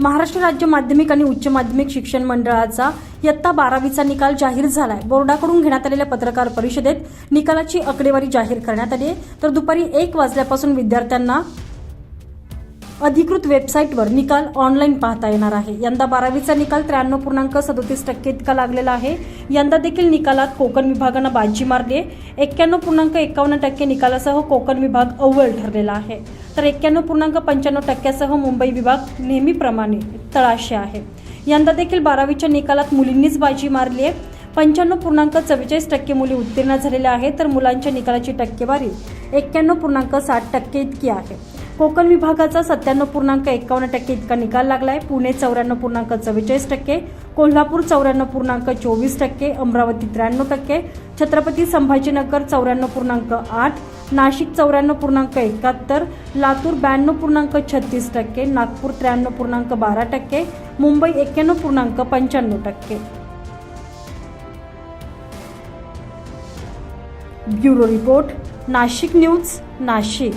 महाराष्ट्र राज्य माध्यमिक आणि उच्च माध्यमिक शिक्षण मंडळाचा इयत्ता बारावीचा निकाल जाहीर झालाय. बोर्डाकडून घेण्यात आलेल्या पत्रकार परिषदेत निकालाची आकडेवारी जाहीर करण्यात आली आहे तर दुपारी एक वाजल्यापासून विद्यार्थ्यांना अधिकृत वेबसाईटवर निकाल ऑनलाईन पाहता येणार आहे. यंदा बारावीचा निकाल त्र्याण्णव पूर्णांक सदोतीस टक्के इतका लागलेला आहे. यंदा देखील निकालात कोकण विभागानं बाजी मारली एक्क्याण्णव पूर्णांक एकावन्न टक्के निकालासह कोकण विभाग अव्वल ठरलेला आहे. तर एक्क्याण्णव पूर्णांक पंच्याण्णव टक्क्यासह मुंबई विभाग नेहमीप्रमाणे तळाशी आहे. यंदा देखील बारावीच्या निकालात मुलींनीच बाजी मारली आहे पंच्याण्णव पूर्णांक चव्वेचाळीस टक्के मुली उत्तीर्ण झालेल्या आहेत तर मुलांच्या निकालाची टक्केवारी एक्क्याण्णव पूर्णांक साठ टक्के इतकी आहे. कोकण विभागाचा सत्त्याण्णव पूर्णांक एकावन्न टक्के इतका निकाल लागला आहे पुणे चौऱ्याण्णव पूर्णांक चव्वेचाळीस टक्के कोल्हापूर चौऱ्याण्णव पूर्णांक चोवीस टक्के अमरावती त्र्याण्णव टक्के छत्रपती संभाजीनगर चौऱ्याण्णव पूर्णांक आठ नाशिक चौऱ्याण्णव पूर्णांक एकाहत्तर लातूर ब्याण्णव पूर्णांक छत्तीस टक्के नागपूर त्र्याण्णव पूर्णांक बारा टक्के मुंबई एक्क्याण्णव पूर्णांक पंच्याण्णव टक्के. Bureau report Nashik news Nashik.